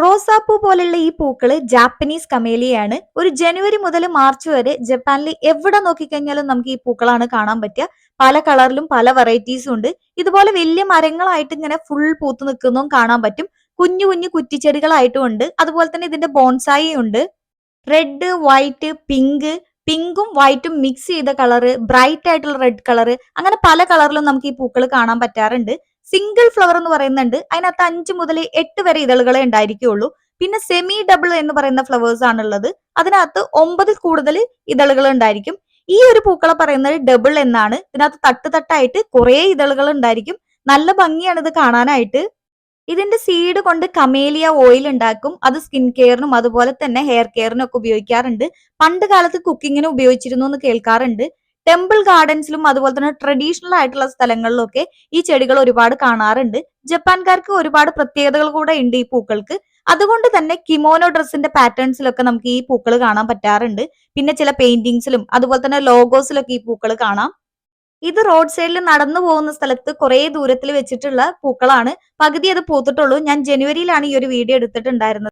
റോസാപ്പൂ പോലെയുള്ള ഈ പൂക്കൾ ജാപ്പനീസ് കമേലിയാണ് ഒരു ജനുവരി മുതൽ മാർച്ച് വരെ ജപ്പാനിൽ എവിടെ നോക്കിക്കഴിഞ്ഞാലും നമുക്ക് ഈ പൂക്കളാണ് കാണാൻ പറ്റുക. പല കളറിലും പല വെറൈറ്റീസും ഉണ്ട്. ഇതുപോലെ വലിയ മരങ്ങളായിട്ട് ഇങ്ങനെ ഫുൾ പൂത്ത് നിൽക്കുന്നതും കാണാൻ പറ്റും. കുഞ്ഞു കുഞ്ഞു കുറ്റിച്ചെടികളായിട്ടും ഉണ്ട്. അതുപോലെ തന്നെ ഇതിന്റെ ബോൺസായി ഉണ്ട്. റെഡ് വൈറ്റ് പിങ്ക് പിങ്കും വൈറ്റും മിക്സ് ചെയ്ത കളറ് ബ്രൈറ്റ് ആയിട്ടുള്ള റെഡ് കളറ് അങ്ങനെ പല കളറിലും നമുക്ക് ഈ പൂക്കൾ കാണാൻ പറ്റാറുണ്ട്. സിംഗിൾ ഫ്ലവർ എന്ന് പറയുന്നുണ്ട്. അതിനകത്ത് അഞ്ച് മുതൽ എട്ട് വരെ ഇതളുകളെ ഉണ്ടായിരിക്കുകയുള്ളൂ. പിന്നെ സെമി ഡബിൾ എന്ന് പറയുന്ന ഫ്ലവേഴ്സ് ആണുള്ളത്. അതിനകത്ത് ഒമ്പതിൽ കൂടുതൽ ഇതളുകൾ ഉണ്ടായിരിക്കും. ഈ ഒരു പൂക്കളെ പറയുന്നത് ഡബിൾ എന്നാണ്. ഇതിനകത്ത് തട്ട് തട്ടായിട്ട് കുറെ ഇതളുകൾ ഉണ്ടായിരിക്കും. നല്ല ഭംഗിയാണ് ഇത് കാണാനായിട്ട്. ഇതിന്റെ സീഡ് കൊണ്ട് കമേലിയ ഓയിൽ ഉണ്ടാക്കും. അത് സ്കിൻ കെയറിനും അതുപോലെ തന്നെ ഹെയർ കെയറിനും ഒക്കെ ഉപയോഗിക്കാറുണ്ട്. പണ്ട് കാലത്ത് കുക്കിങ്ങിന് ഉപയോഗിച്ചിരുന്നു എന്ന് കേൾക്കാറുണ്ട്. ടെമ്പിൾ ഗാർഡൻസിലും അതുപോലെ തന്നെ ട്രഡീഷണൽ ആയിട്ടുള്ള സ്ഥലങ്ങളിലൊക്കെ ഈ ചെടികൾ ഒരുപാട് കാണാറുണ്ട്. ജപ്പാൻകാർക്ക് ഒരുപാട് പ്രത്യേകതകൾ കൂടെ ഉണ്ട് ഈ പൂക്കൾക്ക്. അതുകൊണ്ട് തന്നെ കിമോനോ ഡ്രസ്സിന്റെ പാറ്റേൺസിലൊക്കെ നമുക്ക് ഈ പൂക്കൾ കാണാൻ പറ്റാറുണ്ട്. പിന്നെ ചില പെയിന്റിങ്സിലും അതുപോലെ തന്നെ ലോഗോസിലൊക്കെ ഈ പൂക്കൾ കാണാം. ഇത് റോഡ് സൈഡിൽ നടന്നു പോകുന്ന സ്ഥലത്ത് കുറെ ദൂരത്തിൽ വെച്ചിട്ടുള്ള പൂക്കളാണ്. പകുതി അത് പൂത്തിട്ടുള്ളൂ. ഞാൻ ജനുവരിയിലാണ് ഈ ഒരു വീഡിയോ എടുത്തിട്ടുണ്ടായിരുന്നത്.